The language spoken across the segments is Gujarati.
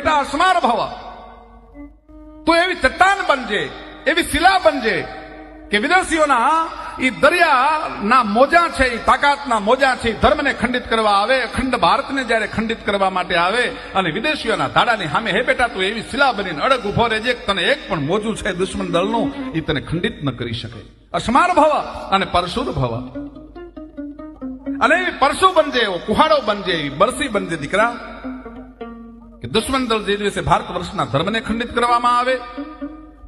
બેટા અસ્માર ભવ. તું એવી ચટ્ટાન બનજે, એવી શિલા બનજે કે વિદેશીઓના એ દરિયાના મોજા છે એ તાકાતના મોજા છે ધર્મને ખંડિત કરવા આવે, અખંડ ભારતને જ્યારે ખંડિત કરવા માટે આવે અને વિદેશીઓના ધાડાની સામે, હે બેટા, તું એવી શિલા બનીને અડગ ઊભો રહેજે તને એક પણ મોજું છે દુશ્મન દળનું એ તને ખંડિત ન કરી શકે. અસ્માર ભવ અને પરશુર ભવ. અને એવી પરશુ બનજે, એવો કુહાડો બનજે, એવી બરસી બનજે દીકરા. કે દુશ્મન દળ જે દિવસે ભારત વર્ષના ધર્મને ખંડિત કરવામાં આવે,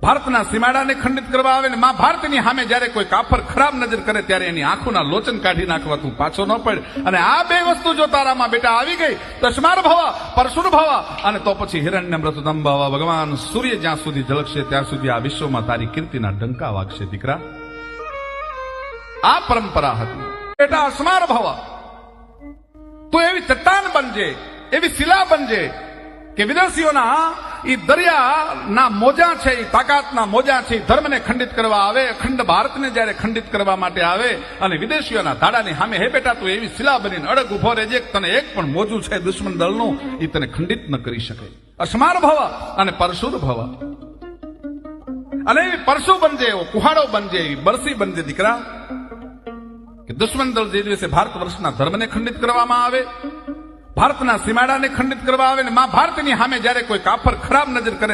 ભારતના સીમાડાને ખંડિત કરવા આવે ને મા ભારતની સામે જ્યારે કોઈ કાફર ખરાબ નજર કરે ત્યારે એની આંખોના લોચન કાઢી નાખવા તું પાછો ન પડે. અને આ બે વસ્તુ જો તારામાં બેટા આવી ગઈ તસ્માર ભવા, પરશુર ભવા, અને તો પછી હિરણ્ય મૃતદમ ભવ. ભગવાન સૂર્ય જ્યાં સુધી ઝલકશે, ત્યાં સુધી આ વિશ્વમાં તારી કીર્તિના ડંકા વાગશે, દીકરા. આ પરંપરા હતી. બેટા અસ્માર ભવા. તું એવી ચટ્ટાન બનજે, એવી શિલા બનજે કે વિદેશીઓના એ દરિયાના મોજા છે એ તાકાતના મોજા છે ધર્મને ખંડિત કરવા આવે, અખંડ ભારતને જ્યારે ખંડિત કરવા માટે આવે અને વિદેશીઓના ધાડાની સામે, હે બેટા, તું એવી શિલા બનીને અડગ ઊભો રહેજે, તને એક પણ મોજું છે દુશ્મન દળનું એ તને ખંડિત ન કરી શકે. અસ્માર ભવ અને પરશુર ભવ. અને એવી પરશુ બનજે, એવો કુહાડો બનજે, એવી બરસી બનજે દીકરા, કે દુશ્મન દળ જે દિવસે ભારત વર્ષના ધર્મને ખંડિત કરવામાં આવે ભારતના સીમાડાને ખંડિત કરવા આવે ને મા ભારતની સામે જ્યારે કોઈ કાફર ખરાબ નજર કરે